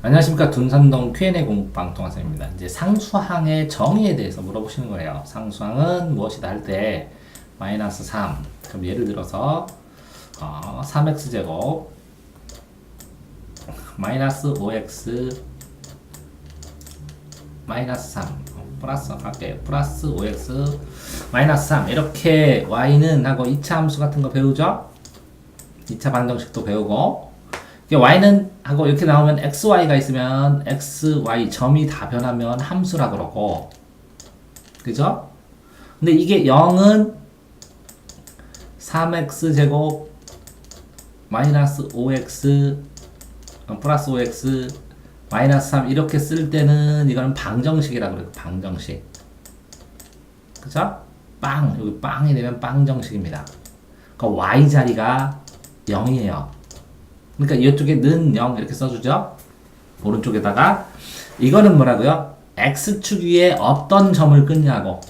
안녕하십니까 둔산동 Q&A 공부방 동화쌤입니다. 이제 상수항의 정의에 대해서 물어보시는 거예요. 상수항은 무엇이다 할 때 마이너스 3 그럼 예를 들어서 어, 3x 제곱 마이너스 5x 마이너스 3 어, 플러스 할게 플러스 5x 마이너스 3 이렇게 y는 하고 2차 함수 같은 거 배우죠? 2차 방정식도 배우고 y는 하고 이렇게 나오면 xy가 있으면 x, y 점이 다 변하면 함수라 그러고 그죠? 근데 이게 0은 3x 제곱 마이너스 5x 어, 플러스 5x 마이너스 3 이렇게 쓸 때는 이거는 방정식이라 그래요. 방정식. 그죠? 빵 여기 빵이 되면 빵정식입니다. 그러니까 y 자리가 0이에요. 그러니까 이쪽에 는 0 이렇게 써주죠. 오른쪽에다가 이거는 뭐라고요? x축 위에 어떤 점을 끊냐고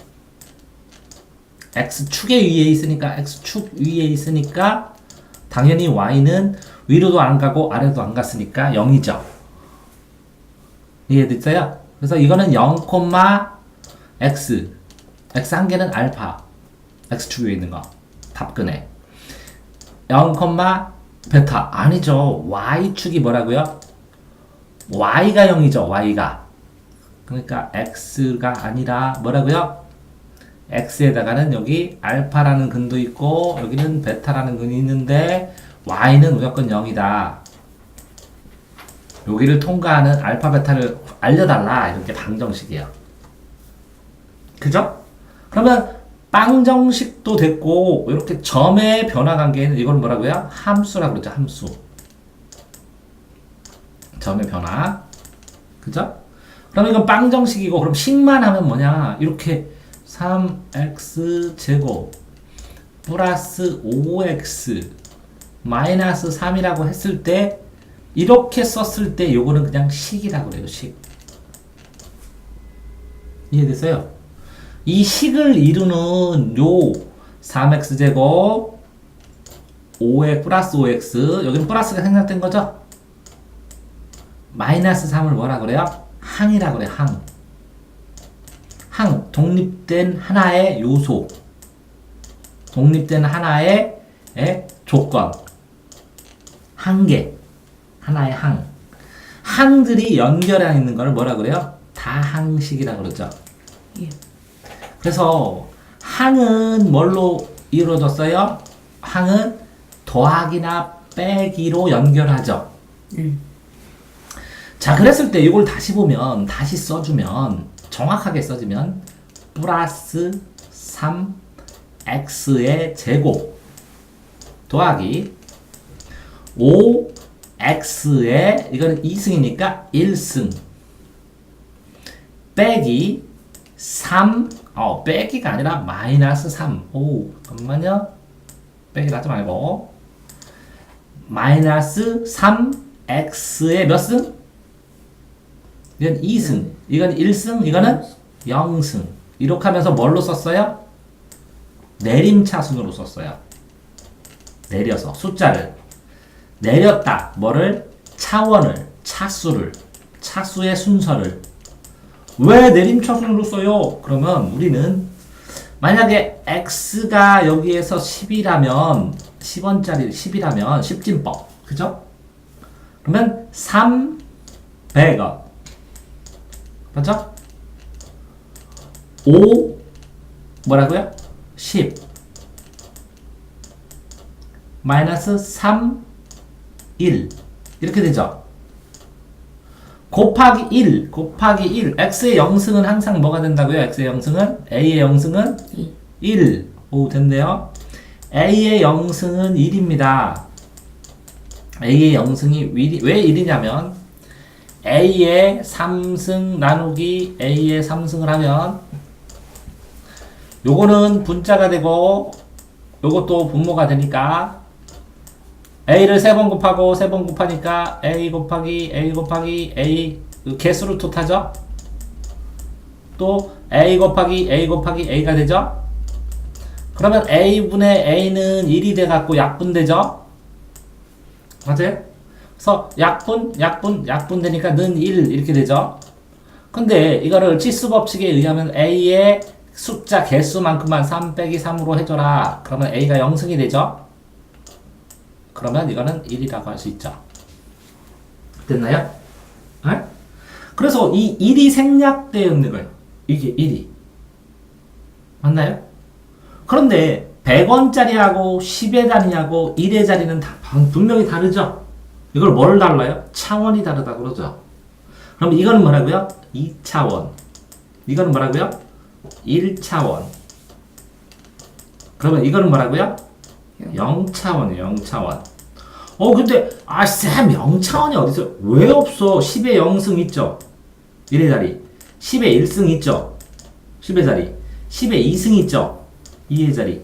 x축에 위에 있으니까 x축 위에 있으니까 당연히 y는 위로도 안 가고 아래도 안 갔으니까 0이죠. 이해됐어요? 그래서 이거는 0, x x 한 개는 알파 x축 위에 있는 거 답근해 0, 베타 아니죠. y축이 뭐라고요? y가 0이죠. y가. 그러니까 x가 아니라 뭐라고요? x에다가는 여기 알파라는 근도 있고 여기는 베타라는 근이 있는데 y는 무조건 0이다. 여기를 통과하는 알파 베타를 알려달라 이렇게 방정식이에요. 그죠? 그러면 빵정식도 됐고 이렇게 점의 변화 관계는 이걸 뭐라고요? 함수라고 그러죠. 함수. 점의 변화. 그죠? 그럼 이건 빵정식이고 그럼 식만 하면 뭐냐? 이렇게 3x 제곱 플러스 5x 마이너스 3이라고 했을 때 이렇게 썼을 때 요거는 그냥 식이라고 그래요. 식. 이해됐어요? 이 식을 이루는 요 3x 제곱 5의 플러스 5x 여기는 플러스가 생략된 거죠? 마이너스 3을 뭐라 그래요? 항이라 그래요. 항. 항 독립된 하나의 요소. 독립된 하나의 에, 조건. 한계. 하나의 항. 항들이 연결해 있는 걸 뭐라 그래요? 다항식이라 그러죠. 예. 그래서 항은 뭘로 이루어졌어요? 항은 더하기나 빼기로 연결하죠. 음. 자, 그랬을 때 이걸 다시 보면, 다시 써주면, 정확하게 써주면, 플러스 3x의 제곱 더하기 5x의, 이거는 2승이니까 1승 빼기 3, 어, 빼기가 아니라 마이너스 3. 오, 잠깐만요. 빼기 하지 말고. 마이너스 3x의 몇 승? 이건 2승. 이건 1승, 이거는 0승. 이렇게 하면서 뭘로 썼어요? 내림차순으로 썼어요. 내려서 숫자를 내렸다. 뭐를? 차원을, 차수를, 차수의 순서를 왜 내림차순으로 써요? 그러면 우리는 만약에 x가 여기에서 10이라면 10원짜리 10이라면 10진법 그죠? 그러면 300원 맞죠? 5 뭐라고요? 10 마이너스 3 1 이렇게 되죠? 곱하기 1 곱하기 1 x의 영승은 항상 뭐가 된다고요? x의 영승은 a의 영승은 이. 1 오, 됐네요. a의 영승은 1입니다. a의 영승이 왜 1이냐면 a의 3승 나누기 a의 3승을 하면 요거는 분자가 되고 요것도 분모가 되니까 a를 세 번 곱하고 세 번 곱하니까 a 곱하기 a 곱하기 a 그 개수를 뜻하죠. 또 a 곱하기 a 곱하기 a가 되죠. 그러면 a분의 a는 1이 돼 갖고 약분 되죠. 맞아요? 그래서 약분, 약분, 약분 되니까 는 1 이렇게 되죠. 근데 이거를 치수 법칙에 의하면 A의 숫자 개수만큼만 3 빼기 3으로 해줘라. 그러면 A가 0승이 되죠. 그러면 이거는 1이라고 할 수 있죠. 됐나요? 에? 그래서 이 1이 생략되어 있는 거예요. 이게 1이. 맞나요? 그런데 100원짜리하고 10의 자리하고 1의 자리는 다 분명히 다르죠? 이걸 뭘 달라요? 차원이 다르다 그러죠? 그럼 이거는 뭐라고요? 2차원. 이거는 뭐라고요? 1차원. 그러면 이거는 뭐라고요? 0차원이에요, 0차원. 어, 근데, 아, 쌤, 0차원이 어디서, 왜 없어? 10의 0승 있죠? 1의 자리. 10의 1승 있죠? 10의 자리. 10의 2승 있죠? 2의 자리.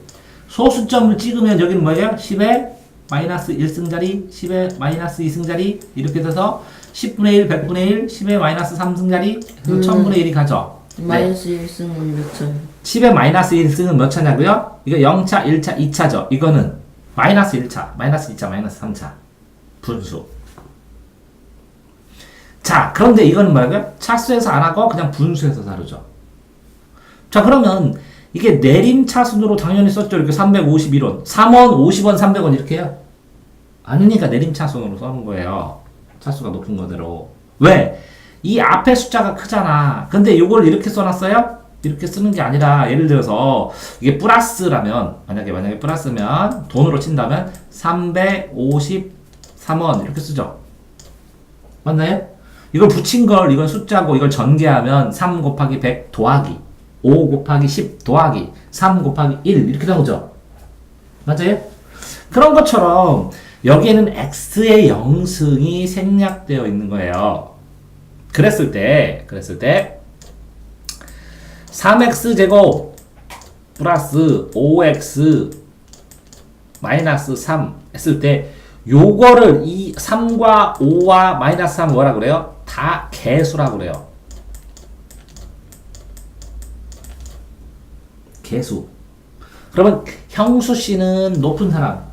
소수점을 찍으면 여기는 뭐예요? 10의 마이너스 1승 자리, 10의 마이너스 2승 자리, 이렇게 돼서 10분의 1, 100분의 1, 10의 마이너스 3승 자리, 그래서 1000분의 1이 가죠. 네. 마이너스 1승은 몇 차예요? 10의 마이너스 1승은 몇 차냐고요? 이거 0차, 1차, 2차죠. 이거는 마이너스 1차, 마이너스 2차, 마이너스 3차. 분수. 자, 그런데 이거는 뭐라고요? 차수에서 안 하고 그냥 분수에서 다루죠. 자, 그러면 이게 내림 차순으로 당연히 썼죠. 이렇게 351원. 3원, 50원, 300원 이렇게 해요. 아니니까 내림 차순으로 써는 거예요. 차수가 높은 거대로. 왜? 이 앞에 숫자가 크잖아. 근데 이걸 이렇게 써놨어요? 이렇게 쓰는 게 아니라 예를 들어서 이게 플러스라면 만약에 만약에 플러스면 돈으로 친다면 353원 이렇게 쓰죠. 맞나요? 이걸 붙인 걸 이건 숫자고 이걸 전개하면 3 곱하기 100 더하기 5 곱하기 10 더하기 3 곱하기 1 이렇게 나오죠. 맞아요? 그런 것처럼 여기에는 x의 영승이 생략되어 있는 거예요. 그랬을 때, 그랬을 때 3x 제곱 플러스 5x 마이너스 3 했을 때 요거를 이 3과 5와 마이너스 3 뭐라 그래요? 다 개수라 그래요. 개수. 그러면 형수 씨는 높은 사람.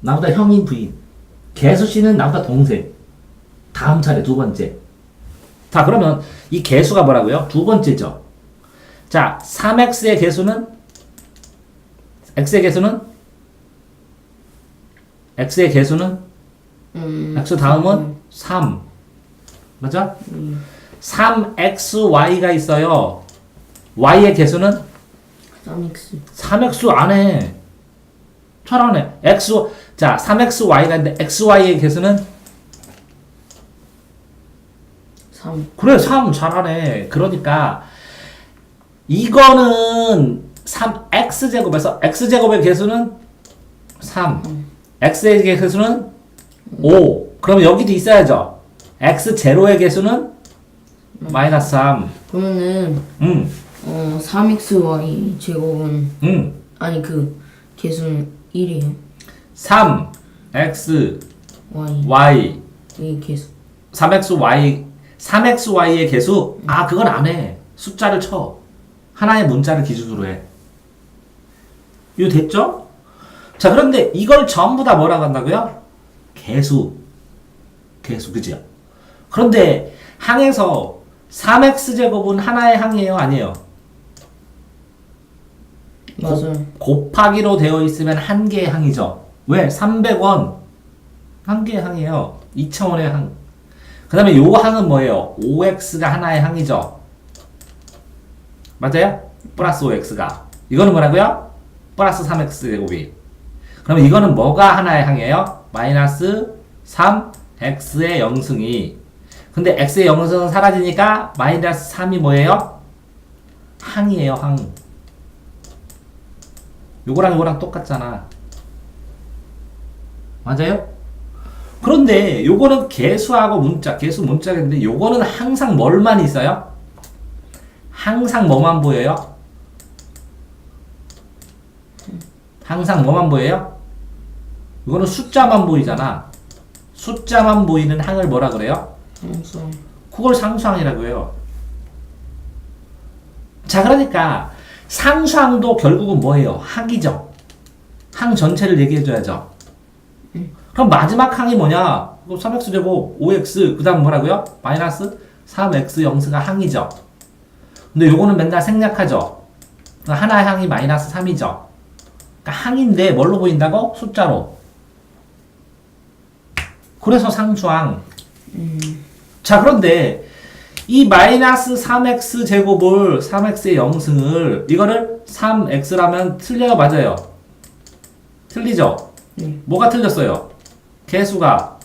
나보다 형인 부인. 개수 씨는 나보다 동생. 다음 차례 두 번째. 자, 그러면 이 개수가 뭐라고요? 두 번째죠. 자, 3x의 개수는 x의 개수는 x의 개수는 음, x 다음은 3. 맞죠? 3xy가 있어요. y의 개수는 3x 3x 안에 잘하네. x 자, 3xy가 있는데 xy의 개수는 3 그래 3 잘하네. 그러니까 이거는 3x 제곱에서 x 제곱의 개수는 3. x의 개수는 5. 그럼 여기도 있어야죠. x 제로의 개수는 마이너스 3. 그러면은 음. 어 3xy 제곱은 음. 아니 그 개수는 1이에요 3 x y y 이 개수 3xy 3xy의 개수 아 그건 안 해. 숫자를 쳐. 하나의 문자를 기준으로 해. 이거 됐죠? 자 그런데 이걸 전부 다 뭐라고 한다고요? 개수. 개수 그지요? 그런데 항에서 3x 제곱은 하나의 항이에요, 아니에요? 맞아요 곱 하기로 되어 있으면 한 개의 항이죠. 왜? 300원. 한 개의 항이에요. 2,000원의 항. 그 다음에 요 항은 뭐예요? 5x가 하나의 항이죠. 맞아요? 플러스 5x가. 이거는 뭐라고요? 플러스 3x 제곱이. 그럼 이거는 뭐가 하나의 항이에요? 마이너스 3x의 영승이. 근데 x의 영승은 사라지니까 마이너스 3이 뭐예요? 항이에요, 항. 요거랑 요거랑 똑같잖아. 맞아요? 그런데 요거는 개수하고 문자, 개수 문자인데 요거는 항상 뭘만 있어요? 항상 뭐만 보여요? 항상 뭐만 보여요? 이거는 숫자만 보이잖아. 숫자만 보이는 항을 뭐라 그래요? 항상 그걸 상수항이라고 해요. 자, 그러니까 상수항도 결국은 뭐예요? 항이죠. 항 전체를 얘기해줘야죠. 그럼 마지막 항이 뭐냐? 그럼 3x 제곱 5x 그 다음 뭐라고요? 마이너스 3x 영수가 항이죠. 근데 요거는 맨날 생략하죠. 그럼 하나의 항이 마이너스 3이죠. 그러니까 항인데 뭘로 보인다고? 숫자로. 그래서 상수항. 자 그런데 이 마이너스 3x 제곱을 3x의 영승을 이거를 3x라면 틀려요 맞아요? 틀리죠? 네. 뭐가 틀렸어요? 개수가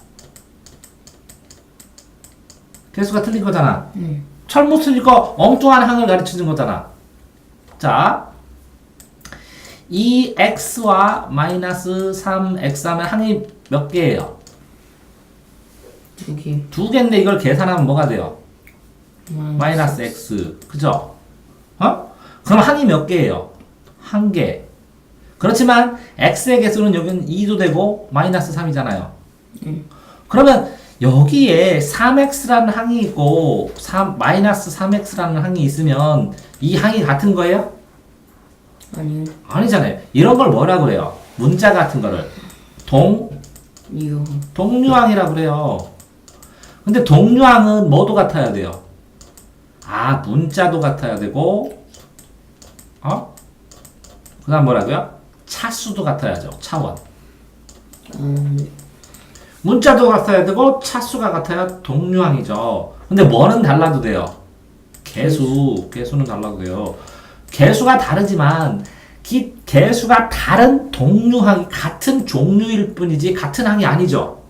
개수가 틀린 거잖아. 네. 철못 틀리고 엉뚱한 항을 가르치는 거잖아. 자, 이 x와 마이너스 3x 하면 항이 몇 개예요? 두 개. 두 개인데 이걸 계산하면 뭐가 돼요? 마이너스. 마이너스 x. 그죠? 어? 그럼 항이 몇 개예요? 한 개. 그렇지만 x의 개수는 여기는 2도 되고 마이너스 3이잖아요. 음. 그러면 여기에 3x라는 항이 있고 3, 마이너스 3x라는 항이 있으면 이 항이 같은 거예요? 아니요. 아니잖아요. 이런 걸 뭐라 그래요? 문자 같은 거를 동 이거. 동류항이라고 그래요. 근데 동류항은 뭐도 같아야 돼요? 아, 문자도 같아야 되고, 어? 그 다음 뭐라고요? 차수도 같아야죠. 차원. 음, 문자도 같아야 되고, 차수가 같아야 동류항이죠. 근데 뭐는 달라도 돼요? 개수. 개수는 달라도 돼요. 개수가 다르지만, 기, 개수가 다른 동류항이 같은 종류일 뿐이지, 같은 항이 아니죠.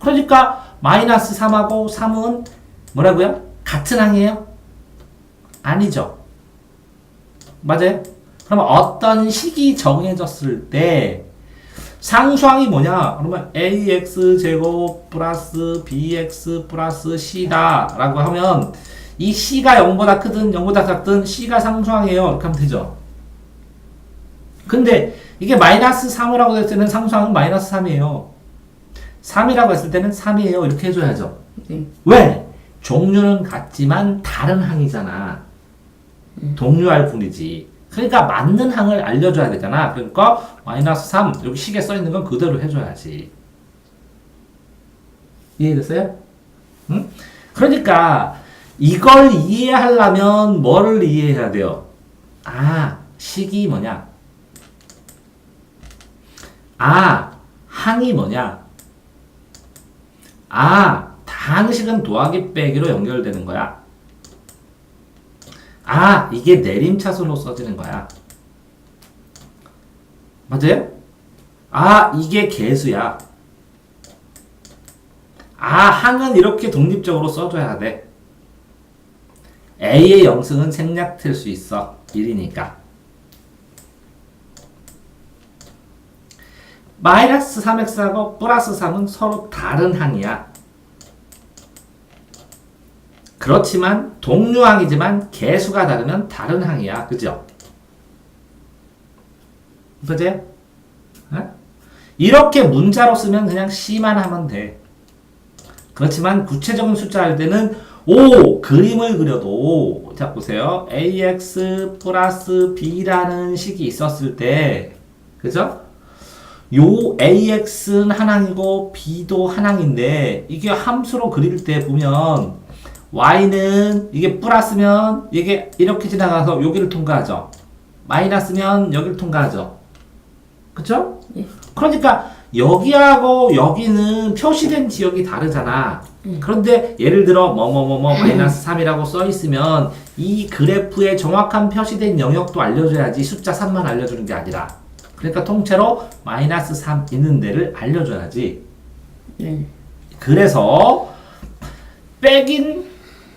그러니까, 마이너스 3하고 3은 뭐라고요? 같은 항이에요? 아니죠. 맞아요? 그러면 어떤 식이 정해졌을 때 상수항이 뭐냐? 그러면 ax 제곱 플러스 bx 플러스 c다 라고 하면 이 c가 0보다 크든 0보다 작든 c가 상수항이에요. 이렇게 하면 되죠. 근데 이게 마이너스 3이라고 했을 때는 상수항은 마이너스 3이에요. 3이라고 했을 때는 3이에요. 이렇게 해줘야죠. 네. 왜? 종류는 같지만 다른 항이잖아. 동류할 뿐이지. 그러니까 맞는 항을 알려줘야 되잖아. 그러니까 마이너스 3 여기 식에 써 있는 건 그대로 해줘야지. 이해됐어요? 응? 그러니까 이걸 이해하려면 뭐를 이해해야 돼요? 아 식이 뭐냐? 아 항이 뭐냐? 아, 당식은 더하기 빼기로 연결되는 거야. 아, 이게 내림차순으로 써지는 거야. 맞아요? 아, 이게 개수야. 아, 항은 이렇게 독립적으로 써줘야 돼. A의 영승은 생략될 수 있어. 1이니까. 마이너스 3x하고 플러스 3은 서로 다른 항이야. 그렇지만 동류항이지만 개수가 다르면 다른 항이야. 그죠? 그죠? 어? 이렇게 문자로 쓰면 그냥 C만 하면 돼. 그렇지만 구체적인 숫자 할 때는 오 그림을 그려도 자 보세요 ax 플러스 b라는 식이 있었을 때 그죠? 요 AX는 한 항이고 B도 한 항인데 이게 함수로 그릴 때 보면 Y는 이게 플러스면 이게 이렇게 지나가서 여기를 통과하죠. 마이너스면 여기를 통과하죠. 그쵸? 예. 그러니까 여기하고 여기는 표시된 지역이 다르잖아. 그런데 예를 들어 뭐뭐뭐뭐 마이너스 3이라고 써 있으면 이 그래프의 정확한 표시된 영역도 알려줘야지 숫자 3만 알려주는 게 아니라 그러니까 통째로 마이너스 3 있는 데를 알려줘야지. 네. 그래서 백인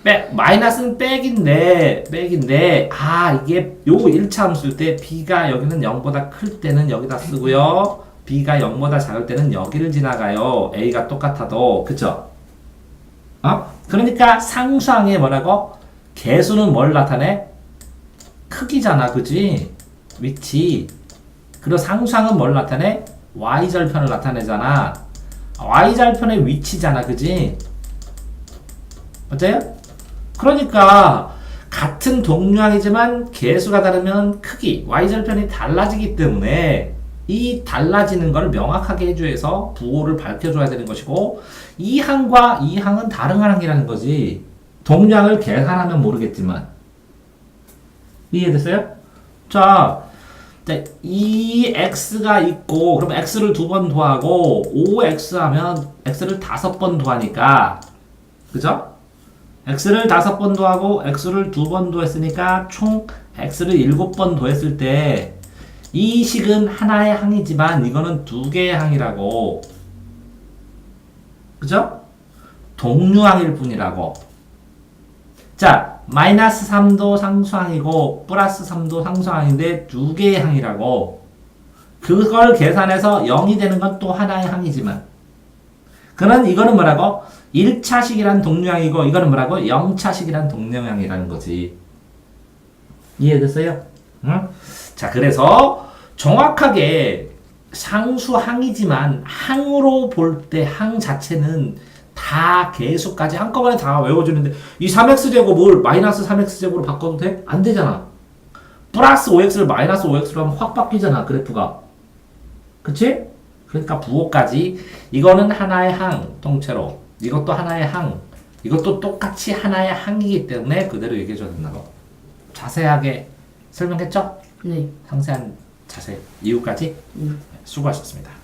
백 마이너스는 백인데 백인데 아 이게 요 1차 함수일 때 b가 여기는 0보다 클 때는 여기다 쓰고요. b가 0보다 작을 때는 여기를 지나가요. a가 똑같아도 그쵸? 어? 그러니까 상수항에 뭐라고? 개수는 뭘 나타내? 크기잖아 그지? 위치 그리고 상수항은 뭘 나타내? y절편을 나타내잖아. y절편의 위치잖아, 그지? 맞아요? 그러니까 같은 동류항이지만 개수가 다르면 크기, y절편이 달라지기 때문에 이 달라지는 걸 명확하게 해줘서 부호를 밝혀줘야 되는 것이고 이 항과 이 항은 다른 항이라는 거지 동량을 계산하면 모르겠지만 이해됐어요? 자, 자, 이 x가 있고 그럼 x를 두 번 더하고 5x 하면 x를 다섯 번 더하니까 그죠? X를 다섯 번 더하고 x를 두 번 더했으니까 총 x를 일곱 번 더했을 때 이 식은 하나의 항이지만 이거는 두 개의 항이라고. 그죠? 동류항일 뿐이라고. 자 마이너스 3도 상수항이고 플러스 3도 상수항인데 두 개의 항이라고. 그걸 계산해서 0이 되는 건 또 하나의 항이지만 그는 이거는 뭐라고? 1차식이란 동류항이고 이거는 뭐라고? 0차식이란 동류항이라는 거지. 이해됐어요? 응? 자, 그래서 정확하게 상수 항이지만 항으로 볼 때 항 자체는 다 개수까지 한꺼번에 다 외워주는데 이 3x 제곱을 마이너스 3x 제곱으로 바꿔도 돼? 안 되잖아. 플러스 5x를 마이너스 5x로 하면 확 바뀌잖아 그래프가. 그치? 그러니까 부호까지 이거는 하나의 항 통째로 이것도 하나의 항 이것도 똑같이 하나의 항이기 때문에 그대로 얘기해줘야 된다고 자세하게 설명했죠? 네. 상세한 자세 이유까지 음. 수고하셨습니다.